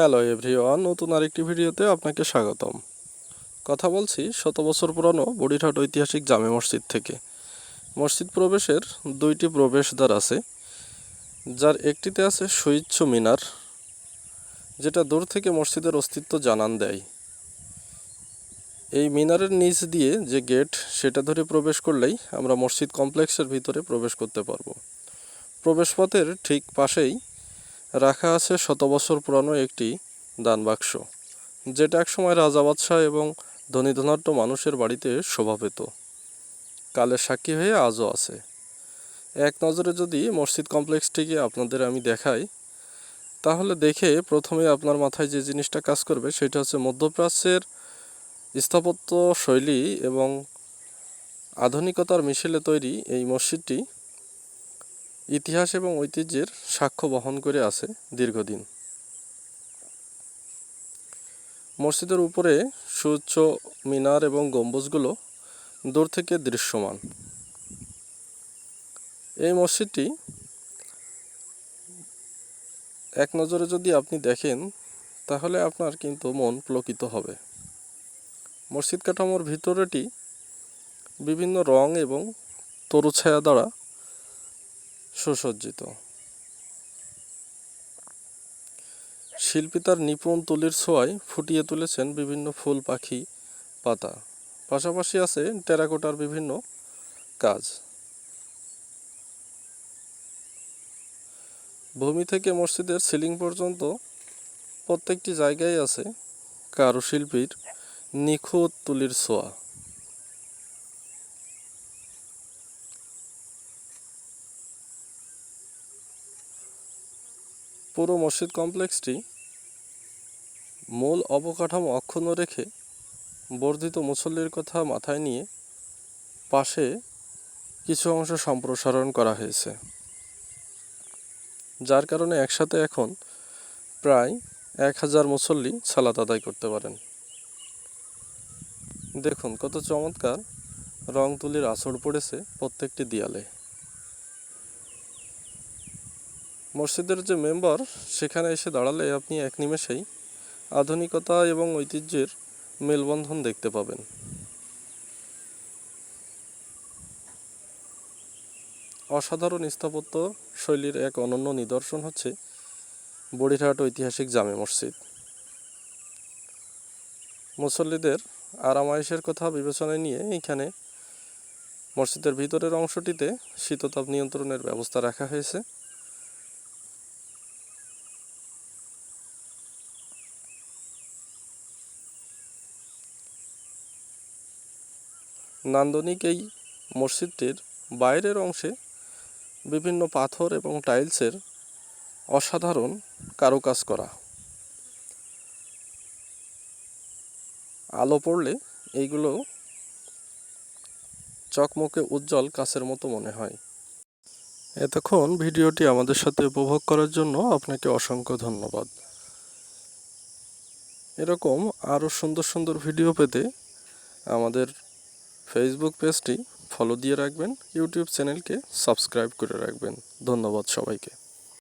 Hello everyone নতুন আরেকটি ভিডিওতে আপনাকে স্বাগতম। কথা বলছি শত বছর পুরনো বড়িরহাট ঐতিহাসিক জামে মসজিদ থেকে। মসজিদ প্রবেশের দুইটি প্রবেশদ্বার আছে, যার একটিতে আছে সুইচ্ছ মিনার, যেটা দূর থেকে মসজিদের অস্তিত্ব জানান দেয়। এই মিনারের নিচ দিয়ে যে গেট, সেটা ধরে প্রবেশ করলেই আমরা মসজিদ কমপ্লেক্সের ভিতরে প্রবেশ করতে পারব। প্রবেশপথের ঠিক পাশেই রাখা আছে শত বছর পুরানো একটি দান বাক্স, যেটা একসময় রাজা বাদশাহ এবং ধনী ধনাঢ্য মানুষের বাড়িতে শোভা পেত। কালের সাক্ষী হয়ে আজও আছে। এক নজরে যদি মসজিদ কমপ্লেক্সটিকে আপনাদের আমি দেখাই, তাহলে দেখে প্রথমে আপনার মাথায় যে জিনিসটা কাজ করবে সেটা হচ্ছে মধ্যপ্রাচ্যের স্থাপত্য শৈলী এবং আধুনিকতার মিশেলে তৈরি এই মসজিদটি ইতিহাস এবং ঐতিহ্যের সাক্ষ্য বহন করে আছে দীর্ঘদিন। মসজিদের উপরে সুউচ্চ মিনার এবং গম্বুজগুলো দূর থেকে দৃশ্যমান। এই মসজিদটি এক নজরে যদি আপনি দেখেন, তাহলে আপনার কিন্তু মন পুলকিত হবে। মসজিদ কাঠামোর ভিতরেটি বিভিন্ন রং এবং তরুছায়া দ্বারা সুসজ্জিত। শিল্পী তার নিপুণ তুলির ছোঁয়ায় ফুটিয়ে তুলেছেন বিভিন্ন ফুল, পাখি, পাতা। পাশাপাশি আছে টেরাকোটার বিভিন্ন কাজ। ভূমি থেকে মসজিদের সিলিং পর্যন্ত প্রত্যেকটি জায়গায় আছে কারুশিল্পীর নিখুঁত তুলির ছোঁয়া। পুরো মসজিদ কমপ্লেক্সটি মূল অবকাঠামো অক্ষুণ্ণ রেখে বর্ধিত মুসল্লির কথা মাথায় নিয়ে পাশে কিছু অংশ সম্প্রসারণ করা হয়েছে। যার কারণে একসাথে এখন প্রায় এক হাজার মুসল্লি সালাত আদায় করতে পারেন। দেখুন কত চমৎকার রং তুলির আঁচড় পড়েছে প্রত্যেকটি দেয়ালে। মসজিদের যে মেম্বার, সেখানে এসে দাঁড়ালে আপনি এক নিমেষেই আধুনিকতা এবং ঐতিহ্যের মেলবন্ধন দেখতে পাবেন। অসাধারণ স্থাপত্য শৈলীর এক অনন্য নিদর্শন হচ্ছে বড়িরহাট ঐতিহাসিক জামে মসজিদ। মুসল্লিদের আরামায়েশের কথা বিবেচনায় নিয়ে এখানে মসজিদের ভিতরের অংশটিতে শীততাপ নিয়ন্ত্রণের ব্যবস্থা রাখা হয়েছে। নান্দনিক এই মসজিদটির বাইরের অংশে বিভিন্ন পাথর এবং টাইলসের অসাধারণ কারুকাজ করা। আলো পড়লে এইগুলো চকমকে উজ্জ্বল কাছের মতো মনে হয়। এতক্ষণ ভিডিওটি আমাদের সাথে উপভোগ করার জন্য আপনাকে অসংখ্য ধন্যবাদ। এরকম আরও সুন্দর সুন্দর ভিডিও পেতে আমাদের ফেসবুক পেজটি ফলো দিয়ে রাখবেন ইউটিউব চ্যানেলকে সাবস্ক্রাইব করে রাখবেন। ধন্যবাদ সবাইকে।